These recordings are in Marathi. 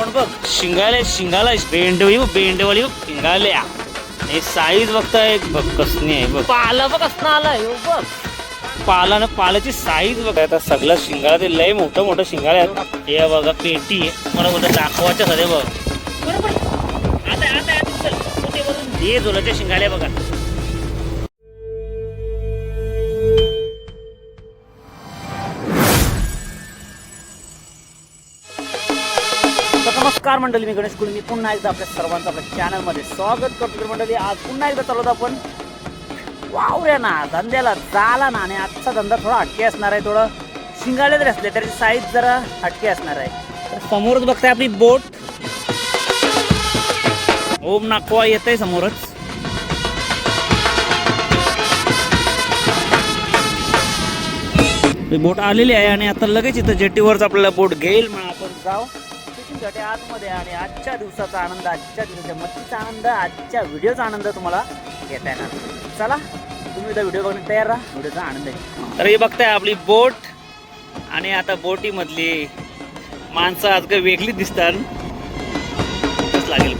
तोंड बघ? शिंगाले शिंगाला बेंडवी बेंडवाली शिंगाल्या हे साईज बघताय बघ कसनी आहे बघ. पाला बघ आलाय हो बघ. पालानं पालाची साईज बघ. आता सगळं शिंगाळा ते लय मोठं मोठं शिंगाळे आहेत. हे बघा पेटी आहे. मला बोलतं दाखवायच्या सध्या बघ. बरोबर. आता आता आता चल. मोठे वरून हे झोलाचे शिंगाळे बघा. मंडळी मी गणेश कुल मी पुन्हा एकदा आपल्या सर्वांचं आपल्या चॅनलमध्ये स्वागत करतो तर मंडळी. आज पुन्हा एकदा चालवत आपण वावऱ्या ना धंद्याला चाला ना आणि आजचा धंदा थोडा हटके असणार आहे थोडं शिंगाळे जरी असले तरी साईज जरा हटके असणार आहे. तर समोरच बघताय आपली बोट. ओम नाकवा येत आहे समोरच बोट आलेली आहे आणि आता लगेच इथं जेटीवरच आपल्याला बोट घेईल. म्हणून आपण जाऊ. फिशिंगसाठी आतमध्ये आणि आजच्या दिवसाचा आनंद आजच्या दिवसाच्या मच्छीचा आनंद आजच्या व्हिडिओचा आनंद तुम्हाला घेता येणार. चला तुम्ही इथं व्हिडिओ बघण्यात तयार राहा. व्हिडिओचा आनंद घ्या तर हे बघताय आपली बोट आणि आता बोटीमधली माणसं आज काही वेगळी दिसतात. लागेल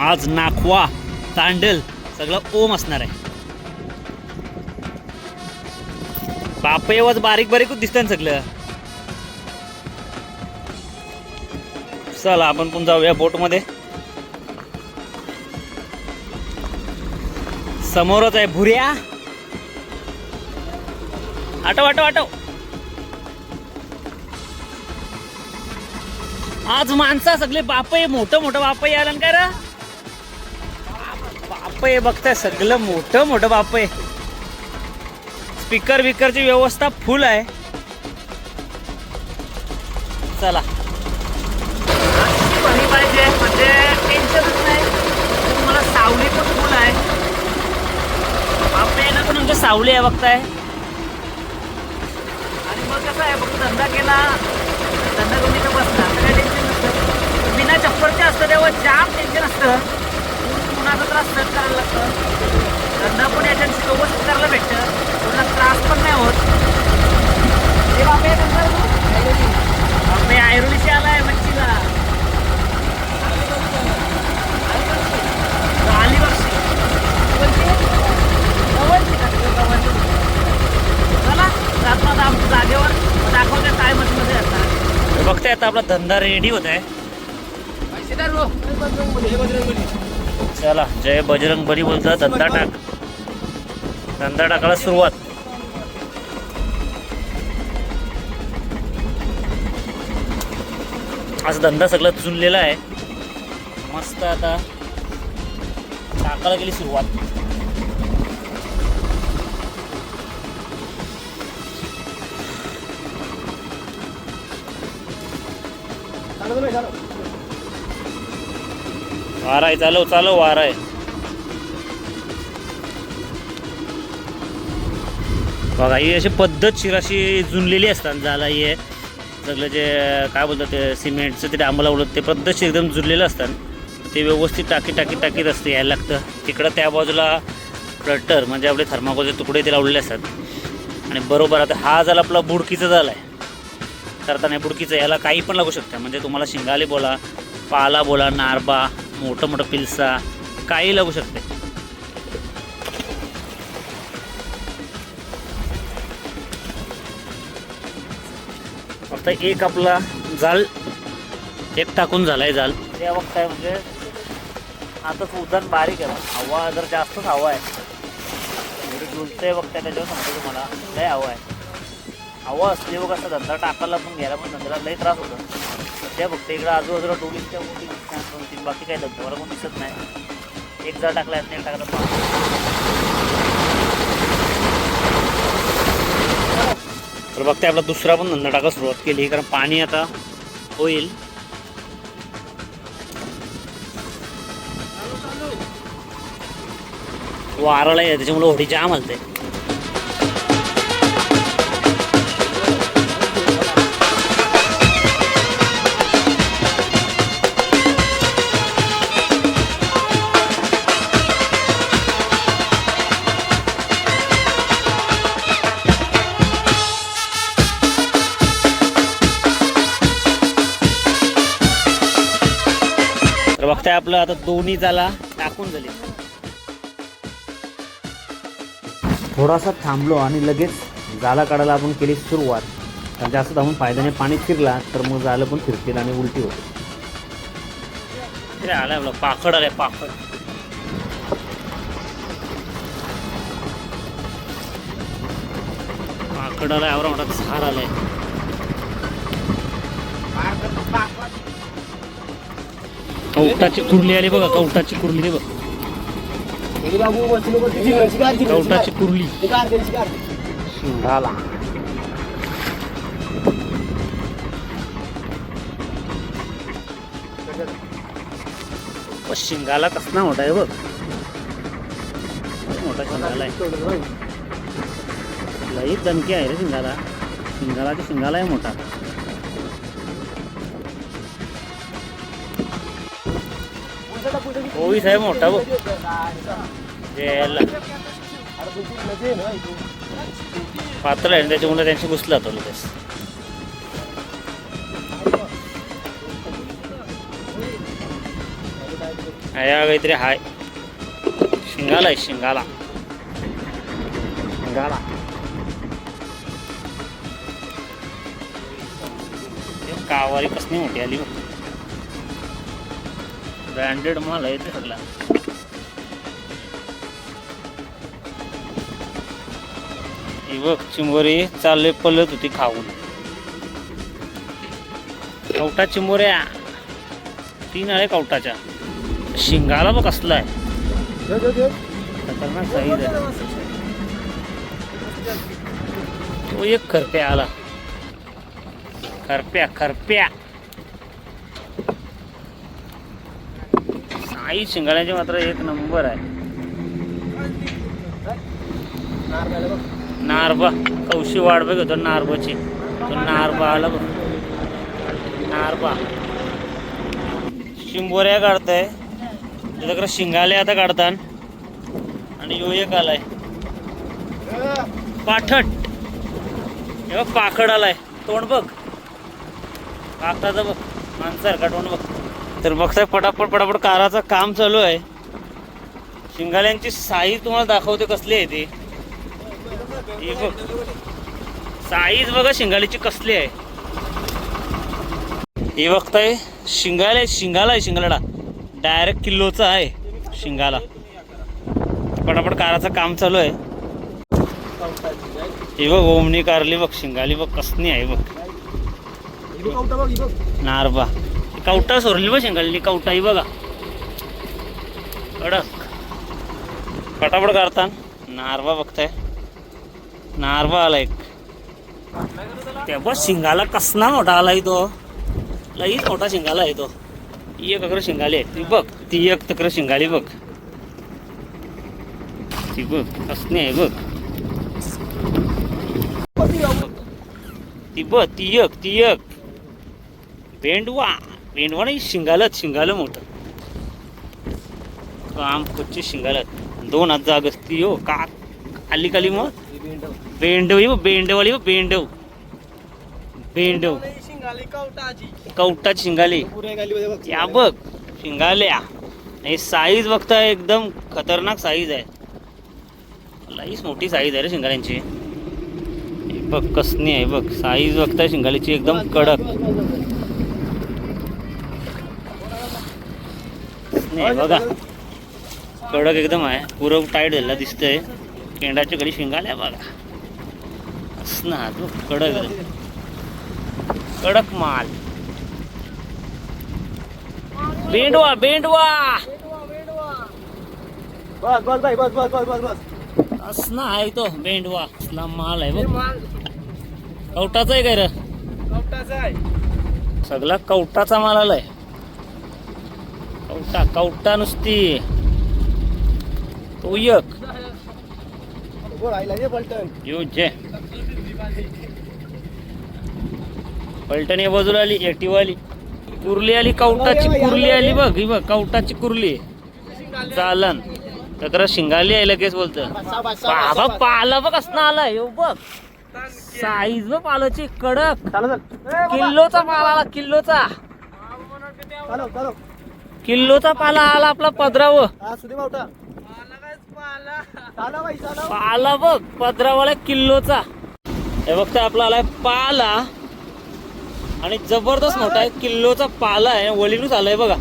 आज नाखवा तांडल सगळं ओम असणार आहे. बाप बापयवाज बारीक बारीकच दिसतं सगळं. चला आपण पण जाऊया बोटमध्ये समोरच आहे भुऱ्या आटो आटो आटो आज माणसा सगळे बापय मोठं मोठं बापय आलं काय रे? बापय बघताय सगळं मोठं मोठं बापय स्पीकर विकरची व्यवस्था फुल आहे. चला. पाणी पाहिजे म्हणजे टेन्शनच नाही. तुम्हाला सावली पण फुल आहे. बापयाला पण म्हणजे सावली आहे बघताय. आणि मग कसं आहे फक्त धंदा केला. धंदा तुम्ही तर बसला. तर काही टेन्शन नसतं. बिना चप्पलचे असतं तेव्हा जाम टेन्शन असतं. कुणाचा त्रास सहन करायला लागतं. धंदा पण एजन्सी व्यवस्थित करायला भेटतं. त्रास पण नाही होत. ते बापे बापे ऐरोलीशी आलाय मच्छीला. का? चला जातो आता आपण जागेवर. दाखवते काय मशीनमध्ये असतात बघताय आता आपला धंदा रेडी होत आहे. चला जय बजरंग बली बोलतं धंदा टाक. धंदा टाकायला सुरुवात. आज धंदा सगळा चुनलेला आहे. मस्त आता टाकायला गेली सुरुवात. वारा आहे चालव चालव वारा आहे बघा ही अशी पद्धतशीर अशी जुनलेली असतात झाला ही. आहे सगळं जे काय बोलतात ते सिमेंटचं ते डांबला उडत ते पद्धतशीर एकदम जुळलेलं असतात ते व्यवस्थित टाकी टाकी टाकीत असते यायला लागतं. तिकडं त्या बाजूला क्लटर म्हणजे आपले थर्माकोलचे तुकडे ते लावलेले असतात. आणि बरोबर आता हा झाला आपला बुडकीचा झाला आहे करताना बुडकीचं याला काही पण लागू शकतं. म्हणजे तुम्हाला शिंगाले बोला पाला बोला नारबा मोठं मोठं पिलसा काही लागू शकते. आता एक आपला जाल एक टाकून झालाय जाल. या बघताय म्हणजे आता उदाहरण बारीक आहे हवा जर जास्तच हवा आहे. एवढी डुलतंय बघताय त्याच्यावर सांगतो तुम्हाला. लय हवा आहे. हवा असली बघ असं धंदा टाकायला पण घ्यायला पण धंद्याला लई त्रास होतो. सध्या फक्त इकडं आजूबाजूला टोलीच्या मोठी दोन तीन बाकी काही धंद्यावर पण दिसत नाही. एक जर टाकला नाही टाकला तर बघते आपला दुसरा पण धंदा टाका सुरुवात केली कारण पाणी आता होईल. वाराला आहे त्याच्यामुळे होडी जाम हलते आपलं आता दोन्ही जाला टाकून झाले. थोडासा थांबलो आणि लगेच जाला काढायला आपण केली सुरुवात. कारण जास्त धावून फायद्याने पाणी फिरला तर मग जालं पण फिरतील आणि उलटी होते. आलाय आपलं पाखड आलाय पाखड. पाखड आलाय आवरा मोठा झाड आलाय. कवटाची कुर्ली आली बघा कवटाची कुर्ली हे बघ. कवटाची कुर्ली. शिंगाला. शिंगाला कसला मोठा आहे बघ. मोठा शिंगाला आहे. लई दणकी आहे रे शिंगाला. शिंगाला की शिंगाला आहे मोठा. ओवीस आहे मोठा बघ याला पातळ आहे त्याच्यामुळे त्यांची घुसला होता लगेच या काहीतरी हाय। शिंगाला आहे शिंगाला। शिंगाला। हे कावारी कसली मोठी आली ब्रँडेड माल आहे ते सगळा. बघ चिंबोरी चालले पलत होती खाऊन. कवटा चिंबोऱ्या. तीन आहे कवटाच्या. शिंगाला बघ कसला आहे. खतरनाक साईज आहे. तो एक खरप्या आला. खरप्या खरप्या. आई शिंगाळ्याचे मात्र एक नंबर आहे. नारबा कौशी वाढ बघ होतो नारबाची तो नारबा आला बघ. नारबा शिंबोऱ्या काढताय. त्याच्याकडे शिंगाले आता काढतात आणि यो एक आलाय. पाठट हे बघ पाखड आलाय. तोंड बघ. कागदाचं बघ. माणसारखा तोंड बघ. तर बघताय पटापट पटापट काराचं काम चालू आहे. शिंगाल्यांची साईज तुम्हाला दाखवते कसली आहे ती. ही बघ. साईज बघा शिंगालीची कसली आहे. हे बघताय शिंगाले शिंगाला आहे शिंगालडा डायरेक्ट किल्लोचा आहे शिंगाला. पटापट काराचं काम चालू आहे. हे बघ ओमनी कारली बघ शिंगाली बघ कसनी आहे बघ. नारबा. कवटा सोरली बघ शिंगाली कवटा ही बघा. कडक. फटाफट करता नारवा बघताय. नारवा आला एक. तेव्हा शिंगाला कसला मोठा आलाय तो. लईच मोठा शिंगाला आहे तो. ती एक अकरा शिंगाली आहे. ती बघ ती एक तक्र शिंगाली बघ. ती बघ कसणी आहे बघ. ती बघ ती एक ती एक. भेंडवा. पेंडवा शिंगालत शिंगालं मोठं काम कुठची शिंगालत. दोन हजार अगस्ती हो का? आली काली मग? बेंडव हो बेंडवाली हो बेंडव. बेंडव. कवटाची शिंगाली. या बघ शिंगाल्या. हे साईज बघता एकदम खतरनाक साईज आहे. लईच मोठी साईज आहे रे शिंगाल्यांची. बघ कसनी आहे बघ. साईज बघताय शिंगालीची एकदम कडक. आहे बघा. कडक एकदम आहे. पुरं टाईट झालेला दिसतंय. केंडाची कडे शिंगाल्या बघा. असं ना तो कडक आहे. कडक माल. बेंडवा बेंडवा. बस बस भाई बस बस बस बस बस. असना आहे तो बेंडवा. असला माल आहे बघ. कवटाचा आहे काय रे? सगळा कवटाचा माल आलाय. कवटा कवटा नुसती. तो एक. बोल आईला ये पलटण यो जे पलटण या बाजूला आली. एटीवाली कुर्ली आली कवटाची कुर्ली आली बघ ही बघ कवटाची कुर्ली. चालन. तक्र शिंगाली आहे लगेच बोलत. बाबा पाला बघ असणं आलाय. यो बघ. साईज बघ पालाची कडक. किल्लोचा पाला आला किल्लोचा. चालू चालू किल्लोचा पाला आला आपला पदराव. पाला बघ पदरावाला किल्लोचा. हे बघता आपला आलाय पाला. आणि जबरदस्त मोठा आहे किल्लोचा पाला आहे. वलीनूच आलाय बघा.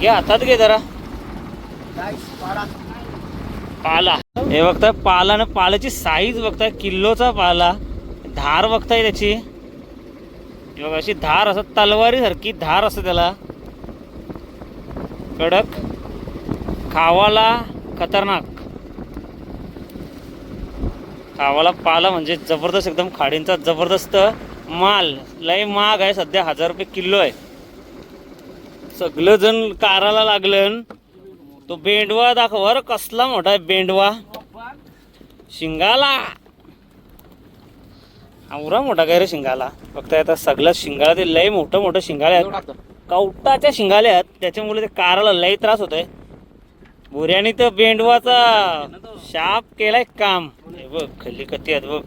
घे हातात घे जरा. पाला. हे बघताय पाला ना पाल्याची साईज बघताय किल्लोचा पाला. धार बघताय त्याची. बघा अशी धार असं तलवारीसारखी धार असं त्याला. कडक खावाला खतरनाक. खावाला पाला म्हणजे जबरदस्त एकदम खाडींचा जबरदस्त माल. लय महाग आहे सध्या हजार रुपये किलो आहे. सगळं जण काराला लागलं तो बेंडवा दाखव कसला मोठा आहे बेंडवा. शिंगाला. आवरा मोठा काय रे शिंगाला? फक्त आता सगळं शिंगाला ते लय मोठं मोठं शिंगाले आहेत. कवटाच्या शिंगाल्या आहेत. त्याच्यामुळे ते काराला लय त्रास होतोय. बुऱ्यानी तर बेंडवाचा शाप केलाय काम. हे बघ खल्ली कती आहेत बघ.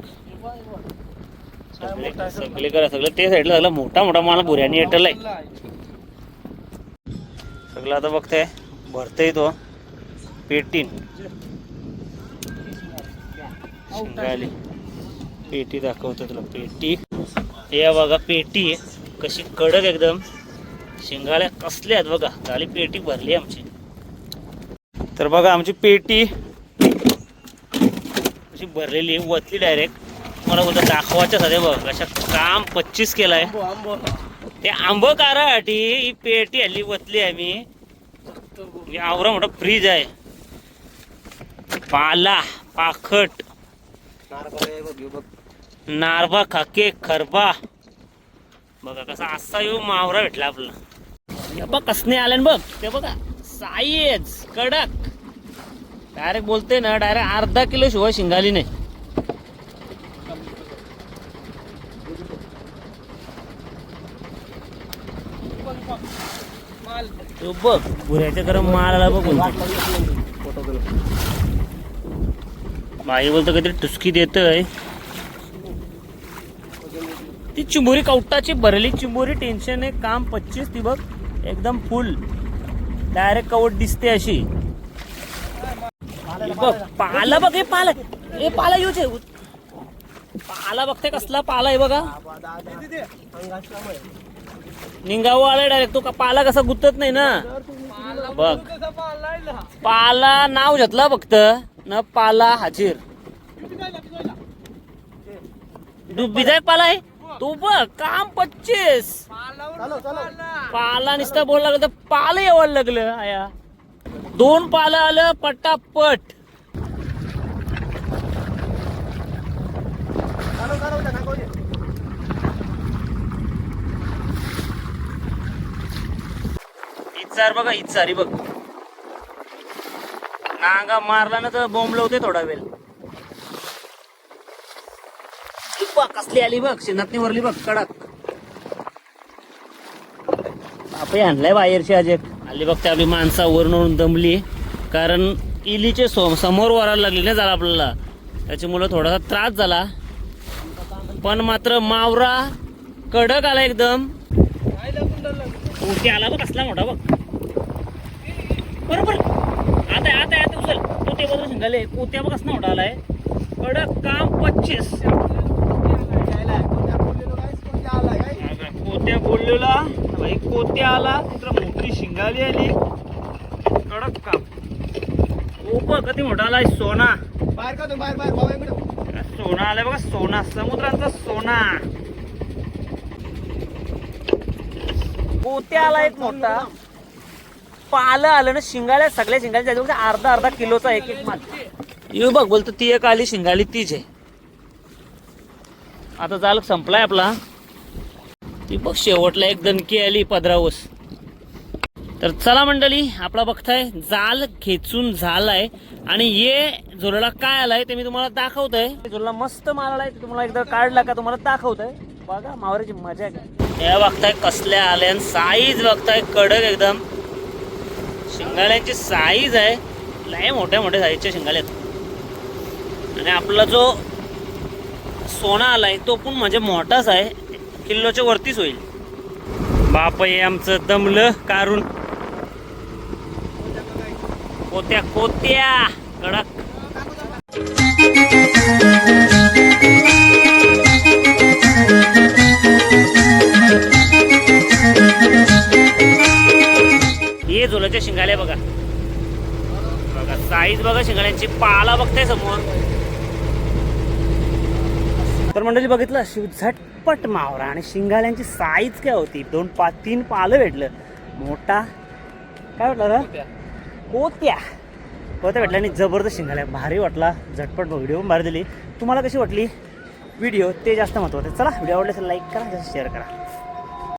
सगळे सगळे करा सगळं ते साईडला झालं. मोठा मोठा मला बुऱ्यानी येटलाय. सगळं आता बघताय भरतय तो. पेटीन. शिंगाली. पेटी दाखवतो तुला पेटी. हे बघा पेटी आहे. कशी कडक एकदम. शिंगाळ्या कसल्या आहेत बघा. झाली पेटी भरली आमची. तर बघा आमची पेटी अशी भरलेली वतली डायरेक्ट मला बोलतं दाखवायच्या सध्या बघ अशा काम पच्चीस केलाय. ते आंब कारासाठी ही पेटी हल्ली वतली आहे मी आवरा मोठा फ्रीज आहे. पाला पाखट. नारबा खाके खरबा बघा कसा असा येऊ मावरा भेटला आपला. हे बघ कसने आले बघ. ते बघा साईज कडक. डायरेक्ट बोलते ना डायरेक्ट अर्धा किलो शिवाय शिंगाली नाही. बघ बुऱ्याच्या गरम माल आला बघ फोटो बाई बोलतो काहीतरी टुसकी देतय. ती चिंबोरी कवटाची भरली. चिंबोरी टेन्शन आहे. काम पच्चीस ती बघ एकदम फुल डायरेक्ट कवट दिसते अशी. बघ पाला बघ हे पाला. हे पाला येऊच आहे. पाला बघते कसला पाला आहे बघा. निघावं आलाय डायरेक्ट तो का पाला कसा गुतत नाही ना? बघ. पाला नाव घेतला फक्त. न पाला हाजीर. डुबीचा पाला आहे. तू बघ काम पच्चीस. पाला नुसता बोलला लागलं तर पाला यावं लागलं आया. दोन पाला आलं पटापट. इचार बघा इचारी बघ. नांगा मारला ना तर बॉम्ब लावते थोडा वेळ. असली आली बघ शेणातनी वरली बघ कडक. आपण आणलाय बाहेरची आज आली बघ आपली माणसा वरून दमली. कारण इलीचे सो समोर वरायला लागली ना झाला आपल्याला. त्याच्यामुळं थोडासा त्रास झाला. पण मात्र मावरा कडक आला एकदम. ओके आला बघ कसला मोठा बघ. बरोबर आता आता आता उचल. पोते बरोबर शिंगाले. कोत्या बघ असला मोठा आलाय. कडक काम पच्चीस यायला आहे. कोणत्या बोललेलो guys? कोणत्या आलाय guys? कोत्या बोललेला? भाई कोत्या आला तिथं मोठी शिंगाली आली. कडक काम. ओ बघ किती मोठा आलाय सोना. बाहेर का बाहेर बाहेर सोना आलाय बघा सोना. समुद्राचा सोना. पोत्या आला एक मोठा. पालं आलं ना शिंगाल्या सगळ्या त्याच्यामध्ये अर्धा अर्धा किलोचा एक एक माल. येऊ बघ बोलतो ती एक आली शिंगाली तीच आहे. आता जाल संपलाय आपला. ती बघ शेवटला एक दणकी आली पदरावस. तर चला मंडळी आपला बघताय जाल खेचून झालाय. आणि ये झुरळा काय आलाय ते मी तुम्हाला दाखवतोय. झुरळा मस्त माल आलाय ते तुम्हाला एकदा काढला का तुम्हाला दाखवतोय. बघा मावऱ्याची मजा आहे. का हे बघताय कसल्या आल्या साईज बघताय कडक एकदम. शिंगाड्यांची साईज आहे. लय मोठ्या मोठ्या साईजच्या शिंगाल्या आहेत. आणि आपला जो सोना आलाय तो पण म्हणजे मोठाच आहे. किल्लोच्या वरतीच होईल. बाप हे आमचं दमलं कारून. कोत्या कोत्या कडक. हे झोलाच्या शिंगाल्या बघा. बघा साईज बघा शिंगाड्यांची पाला बघताय समोर. तर मंडळी बघितलं शिव झटपट मावरा आणि शिंगाड्यांची साईज काय होती? दोन पाच तीन पालं भेटलं. मोठा काय भेटलं रे कोत्या कोत्या भेटल्या आणि जबरदस्त शिंगाल्या भारी वाटला. झटपट व्हिडिओ पण भारी दिली. तुम्हाला कशी वाटली? व्हिडिओ ते जास्त महत्त्वाचं चला व्हिडिओ आवडले तर लाईक करा शेअर करा.